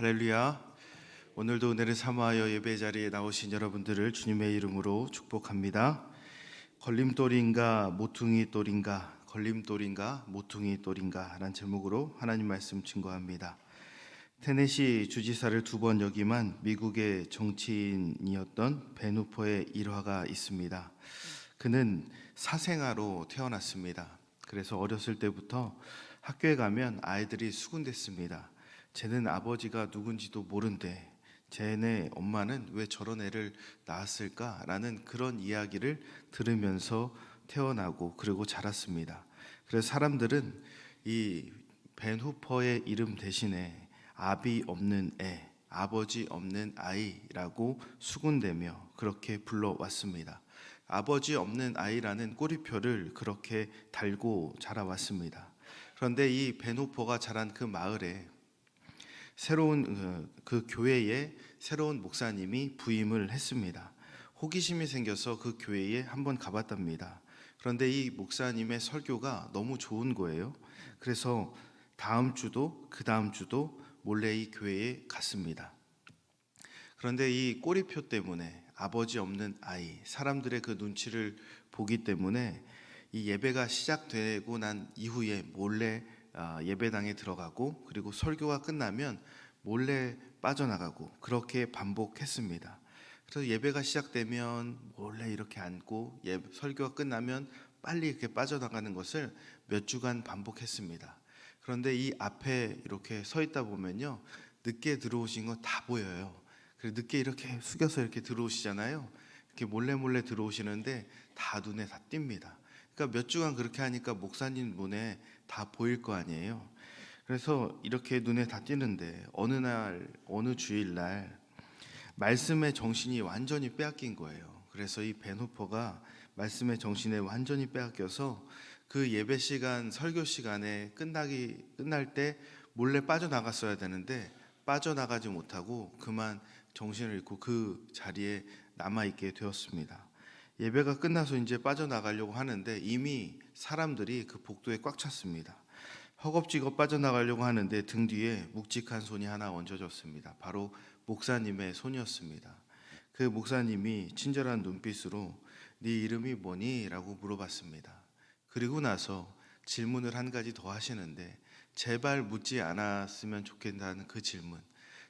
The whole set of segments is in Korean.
할렐루야. 오늘도 은혜를 사모하여 예배 자리에 나오신 여러분들을 주님의 이름으로 축복합니다. 걸림돌인가 모퉁이 돌인가 걸림돌인가 모퉁이 돌인가 라는 제목으로 하나님 말씀 증거합니다. 테네시 주지사를 두 번 역임한 미국의 정치인이었던 베누포의 일화가 있습니다. 그는 사생아로 태어났습니다. 그래서 어렸을 때부터 학교에 가면 아이들이 수군댔습니다. 쟤는 아버지가 누군지도 모른대. 쟤네 엄마는 왜 저런 애를 낳았을까라는 그런 이야기를 들으면서 태어나고 그리고 자랐습니다. 그래서 사람들은 이 벤 후퍼의 이름 대신에 아비 없는 애, 아버지 없는 아이라고 수군대며 그렇게 불러왔습니다. 아버지 없는 아이라는 꼬리표를 그렇게 달고 자라왔습니다. 그런데 이 베노포가 자란 그 마을에 새로운 그, 그 교회에 새로운 목사님이 부임을 했습니다. 호기심이 생겨서 그 교회에 한번 가봤답니다. 그런데 이 목사님의 설교가 너무 좋은 거예요. 그래서 다음 주도 그 다음 주도 몰래 이 교회에 갔습니다. 그런데 이 꼬리표 때문에 아버지 없는 아이, 사람들의 그 눈치를 보기 때문에 이 예배가 시작되고 난 이후에 몰래 아, 예배당에 들어가고 그리고 설교가 끝나면 몰래 빠져나가고 그렇게 반복했습니다. 그래서 예배가 시작되면 몰래 이렇게 앉고 예, 설교가 끝나면 빨리 이렇게 빠져나가는 것을 몇 주간 반복했습니다. 그런데 이 앞에 이렇게 서 있다 보면요. 늦게 들어오신 거 다 보여요. 그리고 늦게 이렇게 숙여서 이렇게 들어오시잖아요. 이렇게 몰래 몰래 들어오시는데 다 눈에 다 띕니다. 그러니까 몇 주간 그렇게 하니까 목사님 눈에 다 보일 거 아니에요. 그래서 이렇게 눈에 다 띄는데 어느 날 어느 주일 날 말씀의 정신이 완전히 빼앗긴 거예요. 그래서 이 베노퍼가 말씀의 정신에 완전히 빼앗겨서 그 예배 시간 설교 시간에 끝나기 끝날 때 몰래 빠져나갔어야 되는데 빠져나가지 못하고 그만 정신을 잃고 그 자리에 남아 있게 되었습니다. 예배가 끝나서 이제 빠져나가려고 하는데 이미 사람들이 그 복도에 꽉 찼습니다. 허겁지겁 빠져나가려고 하는데 등 뒤에 묵직한 손이 하나 얹어졌습니다. 바로 목사님의 손이었습니다. 그 목사님이 친절한 눈빛으로 네 이름이 뭐니? 라고 물어봤습니다. 그리고 나서 질문을 한 가지 더 하시는데 제발 묻지 않았으면 좋겠다는 그 질문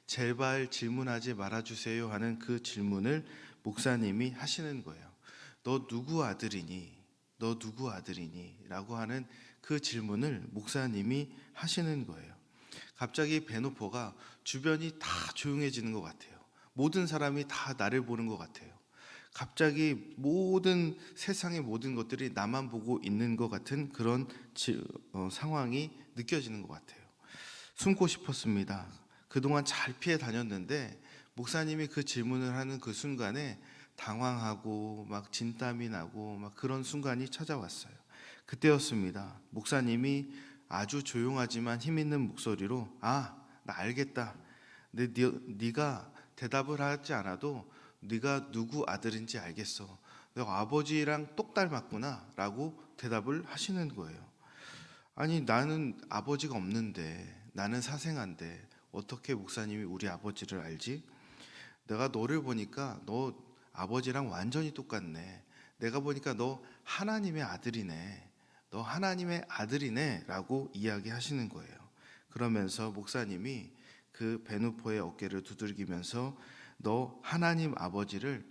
제발 질문하지 말아주세요 하는 그 질문을 목사님이 하시는 거예요. 너 누구 아들이니? 너 누구 아들이니? 라고 하는 그 질문을 목사님이 하시는 거예요. 갑자기 베노포가 주변이 다 조용해지는 것 같아요. 모든 사람이 다 나를 보는 것 같아요. 갑자기 모든 세상의 모든 것들이 나만 보고 있는 것 같은 그런 지, 어, 상황이 느껴지는 것 같아요. 숨고 싶었습니다. 그동안 잘 피해 다녔는데 목사님이 그 질문을 하는 그 순간에 당황하고 막 진땀이 나고 막 그런 순간이 찾아왔어요. 그때였습니다. 목사님이 아주 조용하지만 힘 있는 목소리로 아, 나 알겠다. 근데 네, 가 대답을 하지 않아도 네가 누구 아들인지 알겠어. 내가 아버지랑 똑 닮았구나라고 대답을 하시는 거예요. 아니 나는 아버지가 없는데 나는 사생한데 어떻게 목사님이 우리 아버지를 알지? 내가 너를 보니까 너 아버지랑 완전히 똑같네. 내가 보니까 너 하나님의 아들이네. 너 하나님의 아들이네 라고 이야기하시는 거예요. 그러면서 목사님이 그 베누포의 어깨를 두들기면서 너 하나님 아버지를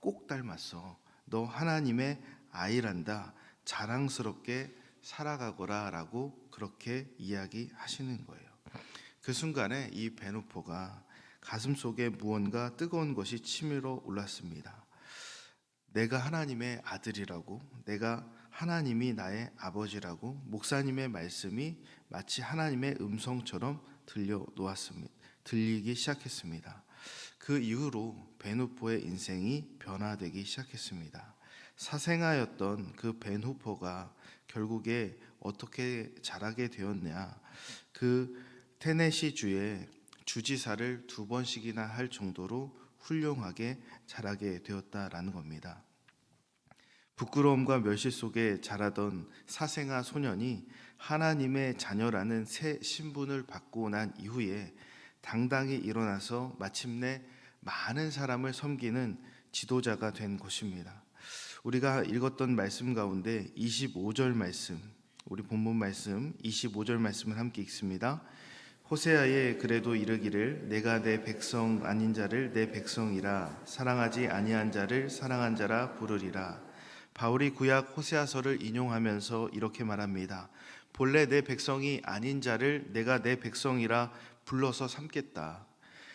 꼭 닮았어. 너 하나님의 아이란다. 자랑스럽게 살아가거라 라고 그렇게 이야기하시는 거예요. 그 순간에 이 베누포가 가슴 속에 무언가 뜨거운 것이 치밀어 올랐습니다. 내가 하나님의 아들이라고, 내가 하나님이 나의 아버지라고, 목사님의 말씀이 마치 하나님의 음성처럼 들려 놓았습니다. 들리기 시작했습니다. 그 이후로 벤후포의 인생이 변화되기 시작했습니다. 사생아였던 그 벤후포가 결국에 어떻게 자라게 되었냐? 그 테네시 주의 주지사를 두 번씩이나 할 정도로 훌륭하게 자라게 되었다라는 겁니다. 부끄러움과 멸시 속에 자라던 사생아 소년이 하나님의 자녀라는 새 신분을 받고 난 이후에 당당히 일어나서 마침내 많은 사람을 섬기는 지도자가 된 것입니다. 우리가 읽었던 말씀 가운데 25절 말씀, 우리 본문 말씀 25절 말씀을 함께 읽습니다. 호세아에 그래도 이르기를 내가 내 백성 아닌 자를 내 백성이라 사랑하지 아니한 자를 사랑한 자라 부르리라. 바울이 구약 호세아서를 인용하면서 이렇게 말합니다. 본래 내 백성이 아닌 자를 내가 내 백성이라 불러서 삼겠다.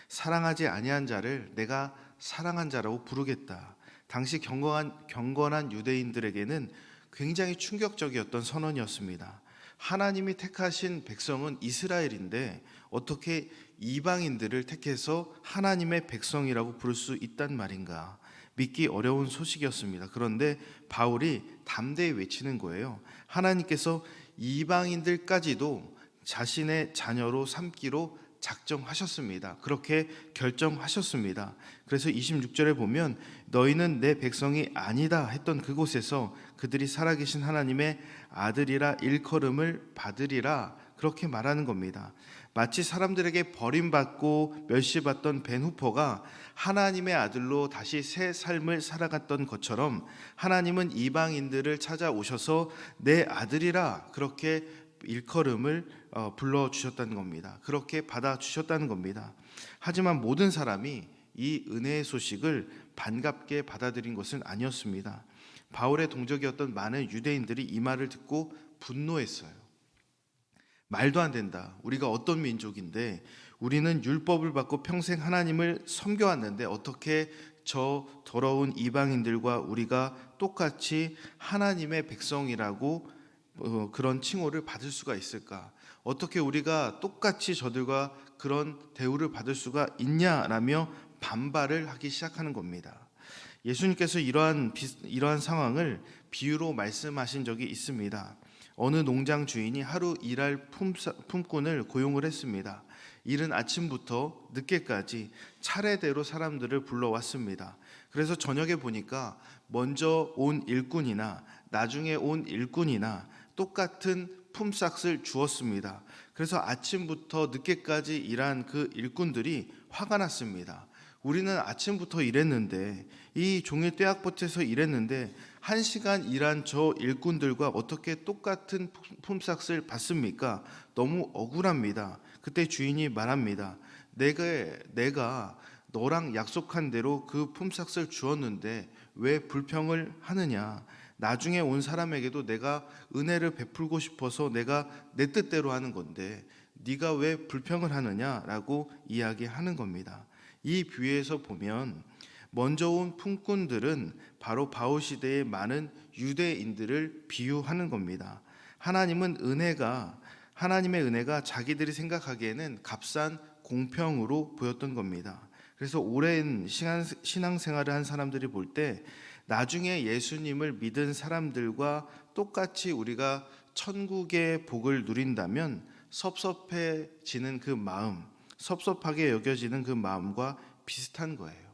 사랑하지 아니한 자를 내가 사랑한 자라고 부르겠다. 당시 경건한, 경건한 유대인들에게는 굉장히 충격적이었던 선언이었습니다. 하나님이 택하신 백성은 이스라엘인데 어떻게 이방인들을 택해서 하나님의 백성이라고 부를 수 있단 말인가? 믿기 어려운 소식이었습니다. 그런데 바울이 담대히 외치는 거예요. 하나님께서 이방인들까지도 자신의 자녀로 삼기로 작정하셨습니다. 그렇게 결정하셨습니다. 그래서 26절에 보면 너희는 내 백성이 아니다 했던 그곳에서 그들이 살아계신 하나님의 아들이라 일컬음을 받으리라 그렇게 말하는 겁니다. 마치 사람들에게 버림받고 멸시받던 벤 후퍼가 하나님의 아들로 다시 새 삶을 살아갔던 것처럼 하나님은 이방인들을 찾아오셔서 내 아들이라 그렇게 일컬음을 어, 불러 주셨다는 겁니다. 그렇게 받아 주셨다는 겁니다. 하지만 모든 사람이 이 은혜의 소식을 반갑게 받아들인 것은 아니었습니다. 바울의 동족이었던 많은 유대인들이 이 말을 듣고 분노했어요. 말도 안 된다. 우리가 어떤 민족인데 우리는 율법을 받고 평생 하나님을 섬겨왔는데 어떻게 저 더러운 이방인들과 우리가 똑같이 하나님의 백성이라고 어, 그런 칭호를 받을 수가 있을까? 어떻게 우리가 똑같이 저들과 그런 대우를 받을 수가 있냐라며 반발을 하기 시작하는 겁니다. 예수님께서 이러한 비, 이러한 상황을 비유로 말씀하신 적이 있습니다. 어느 농장 주인이 하루 일할 품꾼을 고용을 했습니다. 이른 아침부터 늦게까지 차례대로 사람들을 불러왔습니다. 그래서 저녁에 보니까 먼저 온 일꾼이나 나중에 온 일꾼이나 똑같은 품삯을 주었습니다. 그래서 아침부터 늦게까지 일한 그 일꾼들이 화가 났습니다. 우리는 아침부터 일했는데 이 종일 떼약볕에서 일했는데 한 시간 일한 저 일꾼들과 어떻게 똑같은 품삯을 받습니까? 너무 억울합니다. 그때 주인이 말합니다. 내가 내가 너랑 약속한 대로 그 품삯을 주었는데 왜 불평을 하느냐? 나중에 온 사람에게도 내가 은혜를 베풀고 싶어서 내가 내 뜻대로 하는 건데 네가 왜 불평을 하느냐라고 이야기하는 겁니다. 이 비유에서 보면 먼저 온 품꾼들은 바로 바울 시대의 많은 유대인들을 비유하는 겁니다. 하나님은 은혜가 하나님의 은혜가 자기들이 생각하기에는 값싼 공평으로 보였던 겁니다. 그래서 오랜 신앙생활을 한 사람들이 볼 때 나중에 예수님을 믿은 사람들과 똑같이 우리가 천국의 복을 누린다면 섭섭해지는 그 마음, 섭섭하게 여겨지는 그 마음과 비슷한 거예요.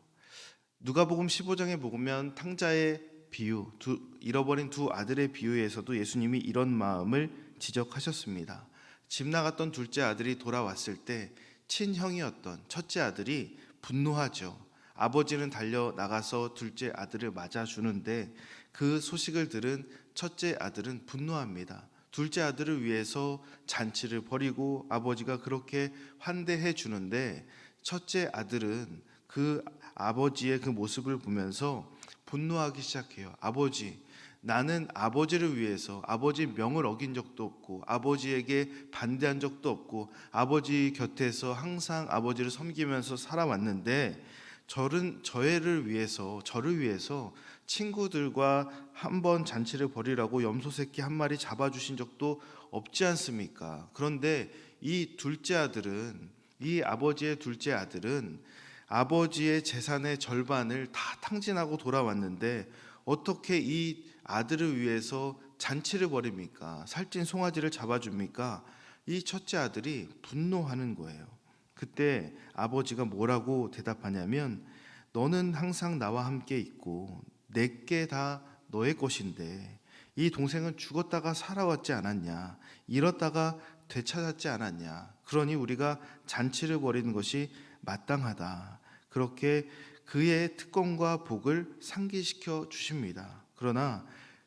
누가복음 15장에 보면 탕자의 비유, 두, 잃어버린 두 아들의 비유에서도 예수님이 이런 마음을 지적하셨습니다. 집 나갔던 둘째 아들이 돌아왔을 때 친형이었던 첫째 아들이 분노하죠. 아버지는 달려 나가서 둘째 아들을 맞아 주는데 그 소식을 들은 첫째 아들은 분노합니다. 둘째 아들을 위해서 잔치를 벌이고 아버지가 그렇게 환대해 주는데 첫째 아들은 그 아버지의 그 모습을 보면서 분노하기 시작해요. 아버지, 나는 아버지를 위해서 아버지 명을 어긴 적도 없고 아버지에게 반대한 적도 없고 아버지 곁에서 항상 아버지를 섬기면서 살아왔는데 저는 저애를 위해서 저를 위해서 친구들과 한 번 잔치를 벌이라고 염소 새끼 한 마리 잡아 주신 적도 없지 않습니까? 그런데 이 둘째 아들은 이 아버지의 둘째 아들은 아버지의 재산의 절반을 다 탕진하고 돌아왔는데 어떻게 이 아들을 위해서 잔치를 벌입니까? 살찐 송아지를 잡아 줍니까? 이 첫째 아들이 분노하는 거예요. 그때 아버지가 뭐라고 대답하냐면 너는 항상 나와 함께 있고 내게 다 너의 것인데 이 동생은 죽었다가 살아왔지 않았냐 잃었다가 되찾았지 않았냐. 그러니 우리가 잔치를 벌이는 것이 마땅하다. 그렇게 그의 특권과 복을 상기시켜 주십니다. 그러나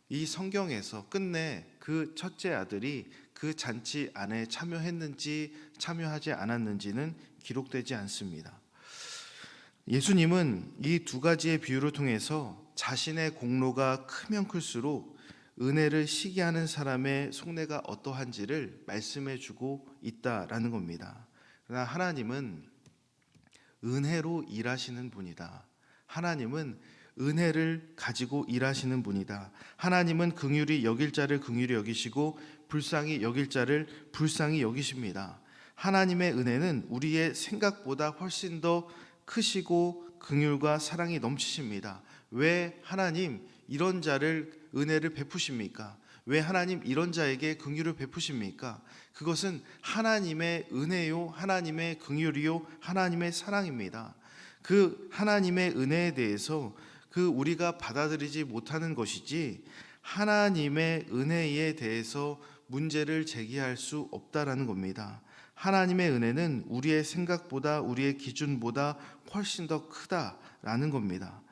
이 성경에서 끝내 그 첫째 아들이 그 잔치 안에 참여했는지 참여하지 않았는지는 기록되지 않습니다. 예수님은 이 두 가지의 비유를 통해서 자신의 공로가 크면 클수록 은혜를 시기하는 사람의 속내가 어떠한지를 말씀해 주고 있다라는 겁니다. 그러나 하나님은 은혜로 일하시는 분이다. 하나님은 은혜를 가지고 일하시는 분이다. 하나님은 긍휼히 여길 자를 긍휼히 여기시고 불쌍히 여길 자를 불쌍히 여기십니다. 하나님의 은혜는 우리의 생각보다 훨씬 더 크시고 긍휼과 사랑이 넘치십니다. 왜 하나님 이런 자를 은혜를 베푸십니까? 왜 하나님 이런 자에게 긍휼을 베푸십니까? 그것은 하나님의 은혜요, 하나님의 긍휼이요, 하나님의 사랑입니다. 그 하나님의 은혜에 대해서 그 우리가 받아들이지 못하는 것이지 하나님의 은혜에 대해서 문제를 제기할 수 없다라는 겁니다. 하나님의 은혜는 우리의 생각보다 우리의 기준보다 훨씬 더 크다라는 겁니다.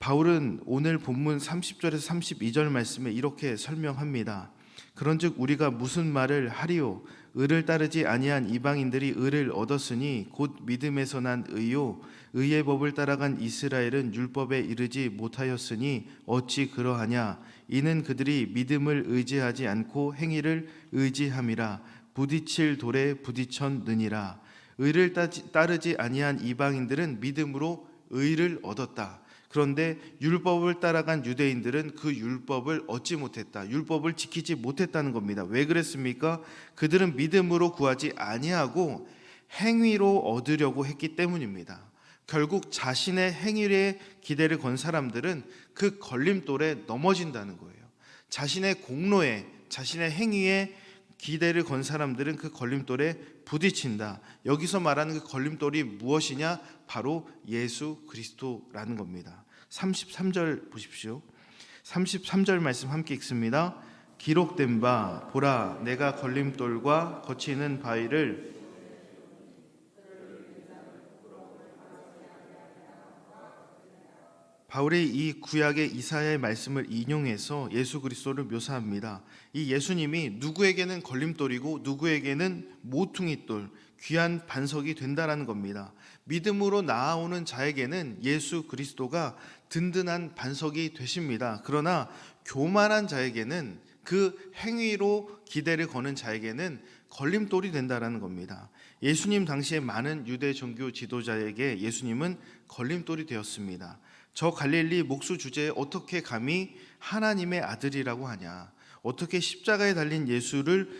바울은 오늘 본문 30절에서 32절 말씀에 이렇게 설명합니다. 그런즉 우리가 무슨 말을 하리요 의를 따르지 아니한 이방인들이 의를 얻었으니 곧 믿음에서 난 의요 의의 법을 따라간 이스라엘은 율법에 이르지 못하였으니 어찌 그러하냐 이는 그들이 믿음을 의지하지 않고 행위를 의지함이라 부딪힐 돌에 부딪혔느니라 의를 따르지 아니한 이방인들은 믿음으로 의를 얻었다. 그런데 율법을 따라간 유대인들은 그 율법을 얻지 못했다. 율법을 지키지 못했다는 겁니다. 왜 그랬습니까? 그들은 믿음으로 구하지 아니하고 행위로 얻으려고 했기 때문입니다. 결국 자신의 행위에 기대를 건 사람들은 그 걸림돌에 넘어진다는 거예요. 자신의 공로에 자신의 행위에 기대를 건 사람들은 그 걸림돌에 부딪힌다. 여기서 말하는 그 걸림돌이 무엇이냐? 바로 예수 그리스도라는 겁니다. 33절 보십시오. 33절 말씀 함께 읽습니다. 기록된 바 보라 내가 걸림돌과 거치는 바위를 바울이 이 구약의 이사야의 말씀을 인용해서 예수 그리스도를 묘사합니다. 이 예수님이 누구에게는 걸림돌이고 누구에게는 모퉁이돌, 귀한 반석이 된다라는 겁니다. 믿음으로 나아오는 자에게는 예수 그리스도가 든든한 반석이 되십니다. 그러나 교만한 자에게는 그 행위로 기대를 거는 자에게는 걸림돌이 된다라는 겁니다. 예수님 당시에 많은 유대 종교 지도자에게 예수님은 걸림돌이 되었습니다. 저 갈릴리 목수 주제에 어떻게 감히 하나님의 아들이라고 하냐? 어떻게 십자가에 달린 예수를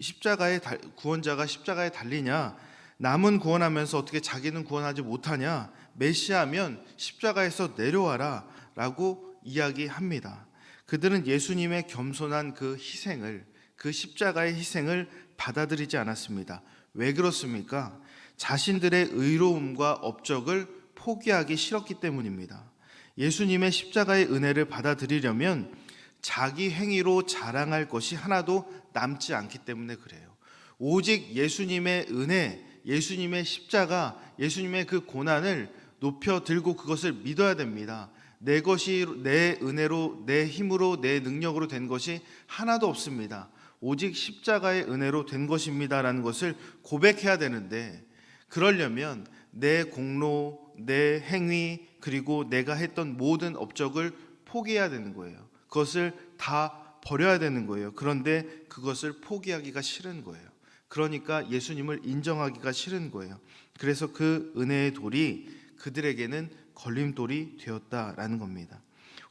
십자가에 달- 구원자가 십자가에 달리냐? 남은 구원하면서 어떻게 자기는 구원하지 못하냐? 메시아면 십자가에서 내려와라라고 이야기합니다. 그들은 예수님의 겸손한 그 희생을 그 십자가의 희생을 받아들이지 않았습니다. 왜 그렇습니까? 자신들의 의로움과 업적을 포기하기 싫었기 때문입니다. 예수님의 십자가의 은혜를 받아들이려면 자기 행위로 자랑할 것이 하나도 남지 않기 때문에 그래요. 오직 예수님의 은혜, 예수님의 십자가, 예수님의 그 고난을 높여 들고 그것을 믿어야 됩니다. 내 것이 내 은혜로, 내 힘으로, 내 능력으로 된 것이 하나도 없습니다. 오직 십자가의 은혜로 된 것입니다라는 것을 고백해야 되는데 그러려면 내 공로, 내 행위, 그리고 내가 했던 모든 업적을 포기해야 되는 거예요. 그것을 다 버려야 되는 거예요. 그런데 그것을 포기하기가 싫은 거예요. 그러니까 예수님을 인정하기가 싫은 거예요. 그래서 그 은혜의 돌이 그들에게는 걸림돌이 되었다라는 겁니다.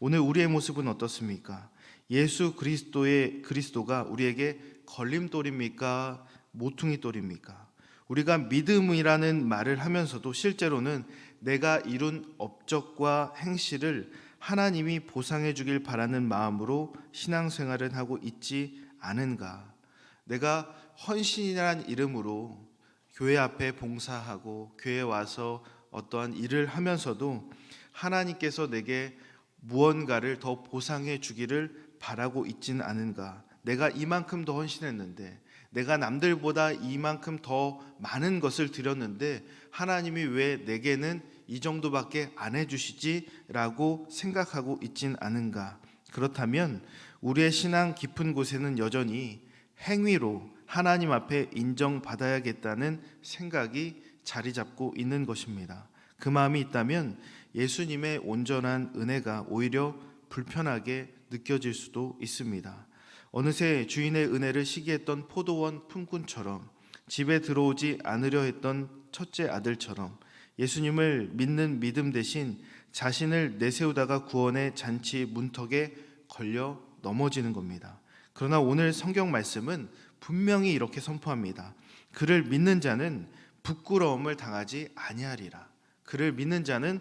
오늘 우리의 모습은 어떻습니까? 예수 그리스도의 그리스도가 우리에게 걸림돌입니까? 모퉁이돌입니까? 우리가 믿음이라는 말을 하면서도 실제로는 내가 이룬 업적과 행실을 하나님이 보상해 주길 바라는 마음으로 신앙생활을 하고 있지 않은가? 내가 헌신이라는 이름으로 교회 앞에 봉사하고 교회에 와서 어떠한 일을 하면서도 하나님께서 내게 무언가를 더 보상해 주기를 바라고 있지는 않은가? 내가 이만큼 더 헌신했는데 내가 남들보다 이만큼 더 많은 것을 드렸는데 하나님이 왜 내게는 이 정도밖에 안 해주시지라고 생각하고 있진 않은가? 그렇다면 우리의 신앙 깊은 곳에는 여전히 행위로 하나님 앞에 인정받아야겠다는 생각이 자리 잡고 있는 것입니다. 그 마음이 있다면 예수님의 온전한 은혜가 오히려 불편하게 느껴질 수도 있습니다. 어느새 주인의 은혜를 시기했던 포도원 품꾼처럼 집에 들어오지 않으려 했던 첫째 아들처럼 예수님을 믿는 믿음 대신 자신을 내세우다가 구원의 잔치 문턱에 걸려 넘어지는 겁니다. 그러나 오늘 성경 말씀은 분명히 이렇게 선포합니다. 그를 믿는 자는 부끄러움을 당하지 아니하리라. 그를 믿는 자는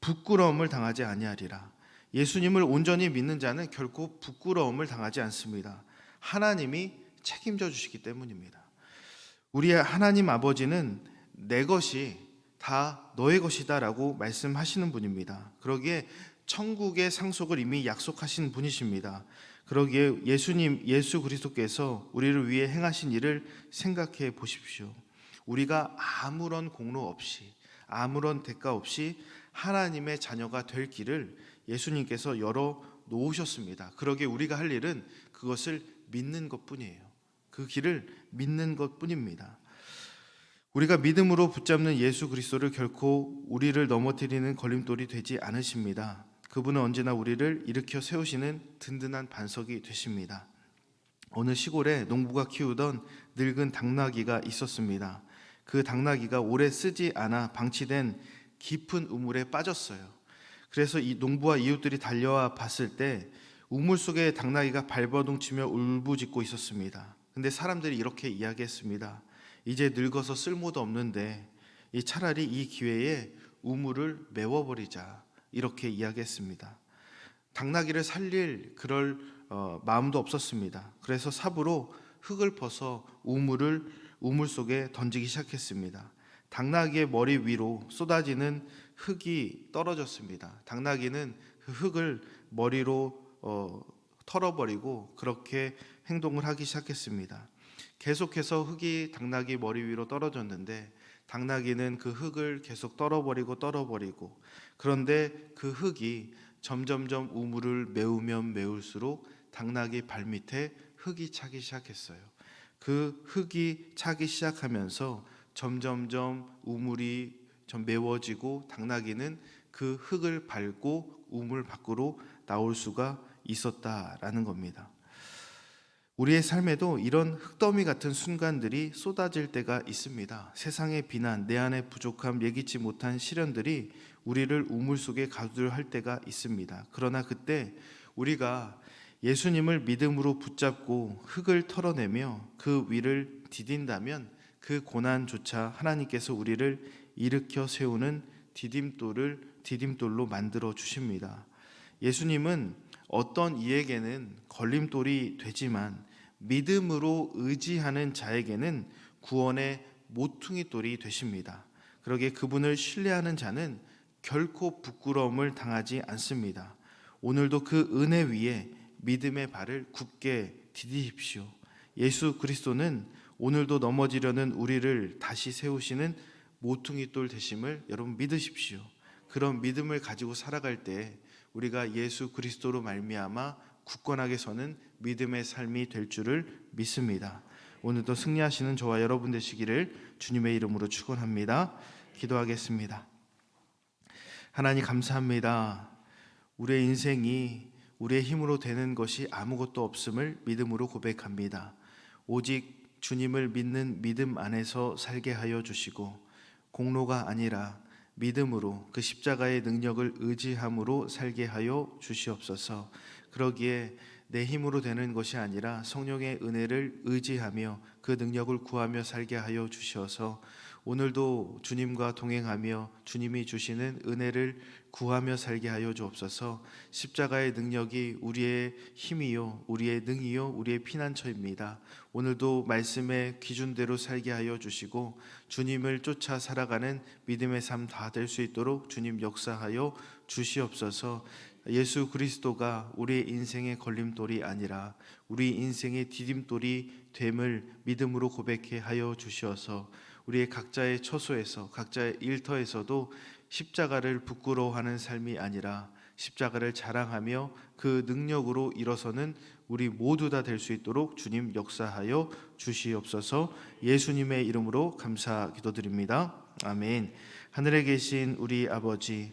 부끄러움을 당하지 아니하리라. 예수님을 온전히 믿는 자는 결코 부끄러움을 당하지 않습니다. 하나님이 책임져 주시기 때문입니다. 우리의 하나님 아버지는 내 것이 다 너의 것이다라고 말씀하시는 분입니다. 그러기에 천국의 상속을 이미 약속하신 분이십니다. 그러기에 예수님 예수 그리스도께서 우리를 위해 행하신 일을 생각해 보십시오. 우리가 아무런 공로 없이 아무런 대가 없이 하나님의 자녀가 될 길을 예수님께서 열어 놓으셨습니다. 그러기에 우리가 할 일은 그것을 믿는 것뿐이에요. 그 길을 믿는 것뿐입니다. 우리가 믿음으로 붙잡는 예수 그리스도를 결코 우리를 넘어뜨리는 걸림돌이 되지 않으십니다. 그분은 언제나 우리를 일으켜 세우시는 든든한 반석이 되십니다. 어느 시골에 농부가 키우던 늙은 당나귀가 있었습니다. 그 당나귀가 오래 쓰지 않아 방치된 깊은 우물에 빠졌어요. 그래서 이 농부와 이웃들이 달려와 봤을 때 우물 속에 당나귀가 발버둥치며 울부짖고 있었습니다. 근데 사람들이 이렇게 이야기했습니다. 이제 늙어서 쓸모도 없는데 이 차라리 이 기회에 우물을 메워버리자 이렇게 이야기했습니다. 당나귀를 살릴 그럴 어, 마음도 없었습니다. 그래서 삽으로 흙을 퍼서 우물을 우물 속에 던지기 시작했습니다. 당나귀의 머리 위로 쏟아지는 흙이 떨어졌습니다. 당나귀는 그 흙을 머리로 어, 털어버리고 그렇게 행동을 하기 시작했습니다. 계속해서 흙이 당나귀 머리 위로 떨어졌는데 당나귀는 그 흙을 계속 떨어버리고 떨어버리고 그런데 그 흙이 점점점 우물을 메우면 메울수록 당나귀 발밑에 흙이 차기 시작했어요. 그 흙이 차기 시작하면서 점점점 우물이 좀 메워지고 당나귀는 그 흙을 밟고 우물 밖으로 나올 수가 있었다라는 겁니다. 우리의 삶에도 이런 흙더미 같은 순간들이 쏟아질 때가 있습니다. 세상의 비난, 내 안의 부족함, 예기치 못한 시련들이 우리를 우물 속에 가두할 때가 있습니다. 그러나 그때 우리가 예수님을 믿음으로 붙잡고 흙을 털어내며 그 위를 디딘다면 그 고난조차 하나님께서 우리를 일으켜 세우는 디딤돌을 디딤돌로 만들어 주십니다. 예수님은 어떤 이에게는 걸림돌이 되지만 믿음으로 의지하는 자에게는 구원의 모퉁이 돌이 되십니다. 그러기에 그분을 신뢰하는 자는 결코 부끄러움을 당하지 않습니다. 오늘도 그 은혜 위에 믿음의 발을 굳게 디디십시오. 예수 그리스도는 오늘도 넘어지려는 우리를 다시 세우시는 모퉁이돌 되심을 여러분 믿으십시오. 그런 믿음을 가지고 살아갈 때 우리가 예수 그리스도로 말미암아 굳건하게 서는 믿음의 삶이 될 줄을 믿습니다. 오늘도 승리하시는 저와 여러분 되시기를 주님의 이름으로 축원합니다. 기도하겠습니다. 하나님 감사합니다. 우리의 인생이 우리의 힘으로 되는 것이 아무것도 없음을 믿음으로 고백합니다. 오직 주님을 믿는 믿음 안에서 살게 하여 주시고 공로가 아니라 믿음으로 그 십자가의 능력을 의지함으로 살게 하여 주시옵소서. 그러기에 내 힘으로 되는 것이 아니라 성령의 은혜를 의지하며 그 능력을 구하며 살게 하여 주셔서 오늘도 주님과 동행하며 주님이 주시는 은혜를 구하며 살게 하여 주옵소서. 십자가의 능력이 우리의 힘이요, 우리의 능이요, 우리의 피난처입니다. 오늘도 말씀의 기준대로 살게 하여 주시고 주님을 쫓아 살아가는 믿음의 삶 다 될 수 있도록 주님 역사하여 주시옵소서. 예수 그리스도가 우리의 인생의 걸림돌이 아니라 우리 인생의 디딤돌이 됨을 믿음으로 고백해 하여 주시어서 우리의 각자의 처소에서 각자의 일터에서도 십자가를 부끄러워하는 삶이 아니라 십자가를 자랑하며 그 능력으로 일어서는 우리 모두 다 될 수 있도록 주님 역사하여 주시옵소서 예수님의 이름으로 감사 기도드립니다. 아멘. 하늘에 계신 우리 아버지,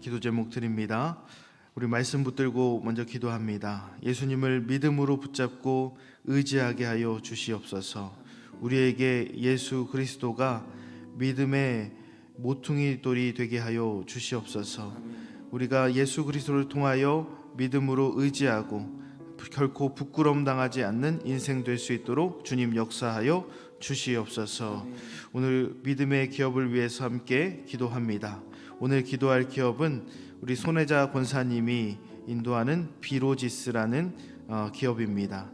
기도 제목 드립니다. 우리 말씀 붙들고 먼저 기도합니다. 예수님을 믿음으로 붙잡고 의지하게 하여 주시옵소서. 우리에게 예수 그리스도가 믿음의 모퉁이 돌이 되게 하여 주시옵소서. 우리가 예수 그리스도를 통하여 믿음으로 의지하고 결코 부끄러움 당하지 않는 인생 될 수 있도록 주님 역사하여 주시옵소서. 오늘 믿음의 기업을 위해서 함께 기도합니다. 오늘 기도할 기업은 우리 손혜자 권사님이 인도하는 비로지스라는 어, 기업입니다.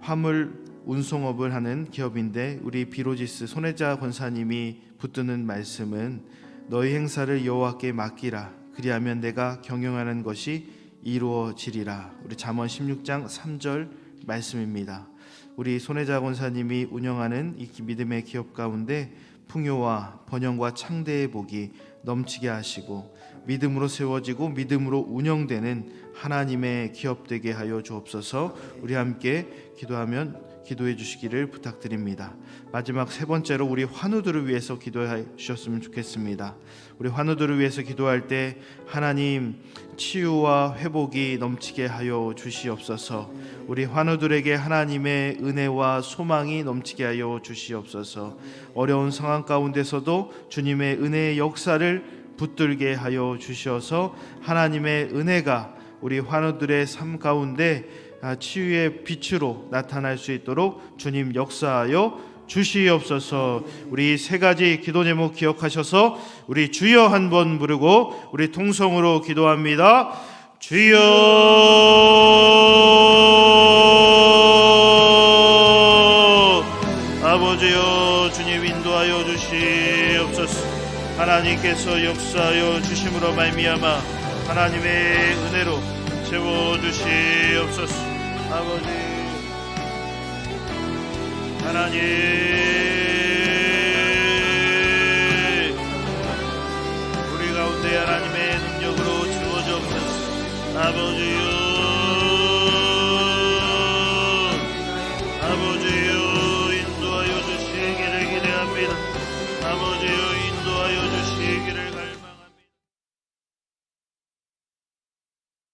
화물 운송업을 하는 기업인데 우리 비로지스 손혜자 권사님이 붙드는 말씀은 너희 행사를 여호와께 맡기라 그리하면 내가 경영하는 것이 이루어지리라. 우리 잠언 16장 3절 말씀입니다. 우리 손혜자 권사님이 운영하는 이 믿음의 기업 가운데 풍요와 번영과 창대의 복이 넘치게 하시고 믿음으로 세워지고 믿음으로 운영되는 하나님의 기업 되게 하여 주옵소서. 우리 함께 기도하면 기도해 주시기를 부탁드립니다. 마지막 세 번째로 우리 환우들을 위해서 기도해 주셨으면 좋겠습니다. 우리 환우들을 위해서 기도할 때 하나님 치유와 회복이 넘치게 하여 주시옵소서. 우리 환우들에게 하나님의 은혜와 소망이 넘치게 하여 주시옵소서. 어려운 상황 가운데서도 주님의 은혜의 역사를 붙들게 하여 주셔서 하나님의 은혜가 우리 환우들의 삶 가운데 아, 치유의 빛으로 나타날 수 있도록 주님 역사하여 주시옵소서. 우리 세 가지 기도 제목 기억하셔서 우리 주여 한 번 부르고 우리 통성으로 기도합니다. 주여 하나님께서 역사하여 주심으로 말미암아 하나님의 은혜로 채워 주시옵소서. 아버지 하나님 우리 가운데 하나님의 능력으로 채워주옵소서 아버지